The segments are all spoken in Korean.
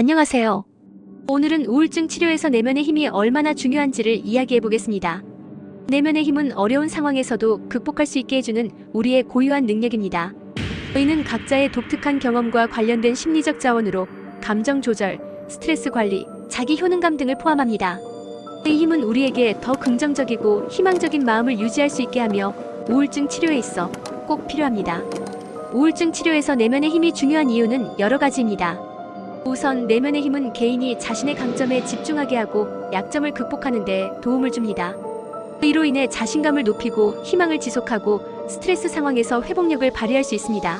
안녕하세요. 오늘은 우울증 치료에서 내면의 힘이 얼마나 중요한지를 이야기해 보겠습니다. 내면의 힘은 어려운 상황에서도 극복할 수 있게 해주는 우리의 고유한 능력입니다. 이는 각자의 독특한 경험과 관련된 심리적 자원으로 감정 조절, 스트레스 관리, 자기 효능감 등을 포함합니다. 이 힘은 우리에게 더 긍정적이고 희망적인 마음을 유지할 수 있게 하며 우울증 치료에 있어 꼭 필요합니다. 우울증 치료에서 내면의 힘이 중요한 이유는 여러 가지입니다. 우선 내면의 힘은 개인이 자신의 강점에 집중하게 하고 약점을 극복하는 데 도움을 줍니다. 이로 인해 자신감을 높이고 희망을 지속하고 스트레스 상황에서 회복력을 발휘할 수 있습니다.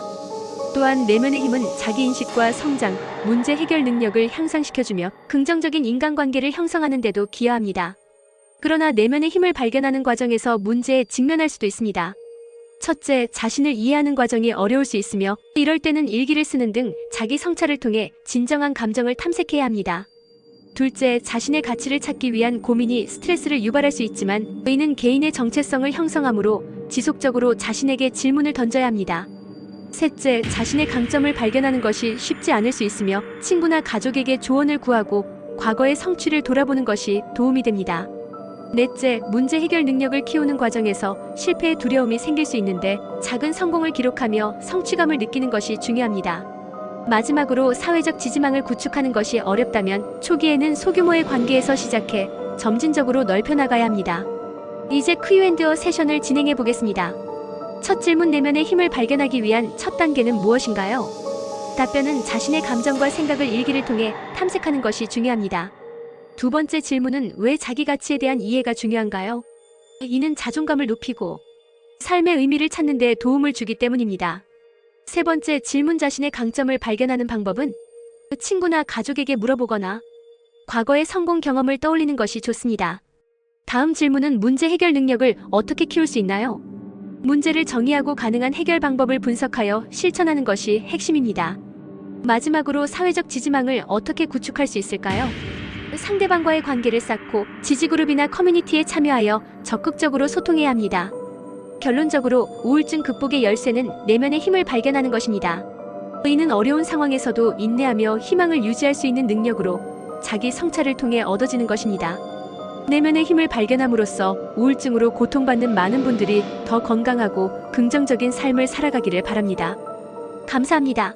또한 내면의 힘은 자기 인식과 성장, 문제 해결 능력을 향상시켜주며 긍정적인 인간관계를 형성하는 데도 기여합니다. 그러나 내면의 힘을 발견하는 과정에서 문제에 직면할 수도 있습니다. 첫째, 자신을 이해하는 과정이 어려울 수 있으며 이럴 때는 일기를 쓰는 등 자기 성찰을 통해 진정한 감정을 탐색해야 합니다. 둘째, 자신의 가치를 찾기 위한 고민이 스트레스를 유발할 수 있지만 의는 개인의 정체성을 형성하므로 지속적으로 자신에게 질문을 던져야 합니다. 셋째, 자신의 강점을 발견하는 것이 쉽지 않을 수 있으며 친구나 가족에게 조언을 구하고 과거의 성취를 돌아보는 것이 도움이 됩니다. 넷째, 문제 해결 능력을 키우는 과정에서 실패의 두려움이 생길 수 있는데 작은 성공을 기록하며 성취감을 느끼는 것이 중요합니다. 마지막으로 사회적 지지망을 구축하는 것이 어렵다면 초기에는 소규모의 관계에서 시작해 점진적으로 넓혀나가야 합니다. 이제 퀴유앤드어 세션을 진행해 보겠습니다. 첫 질문 내면의 힘을 발견하기 위한 첫 단계는 무엇인가요? 답변은 자신의 감정과 생각을 일기를 통해 탐색하는 것이 중요합니다. 두 번째 질문은 왜 자기 가치에 대한 이해가 중요한가요? 이는 자존감을 높이고 삶의 의미를 찾는 데 도움을 주기 때문입니다. 세 번째 질문 자신의 강점을 발견하는 방법은 친구나 가족에게 물어보거나 과거의 성공 경험을 떠올리는 것이 좋습니다. 다음 질문은 문제 해결 능력을 어떻게 키울 수 있나요? 문제를 정의하고 가능한 해결 방법을 분석하여 실천하는 것이 핵심입니다. 마지막으로 사회적 지지망을 어떻게 구축할 수 있을까요? 상대방과의 관계를 쌓고 지지그룹이나 커뮤니티에 참여하여 적극적으로 소통해야 합니다. 결론적으로 우울증 극복의 열쇠는 내면의 힘을 발견하는 것입니다. 의는 어려운 상황에서도 인내하며 희망을 유지할 수 있는 능력으로 자기 성찰을 통해 얻어지는 것입니다. 내면의 힘을 발견함으로써 우울증으로 고통받는 많은 분들이 더 건강하고 긍정적인 삶을 살아가기를 바랍니다. 감사합니다.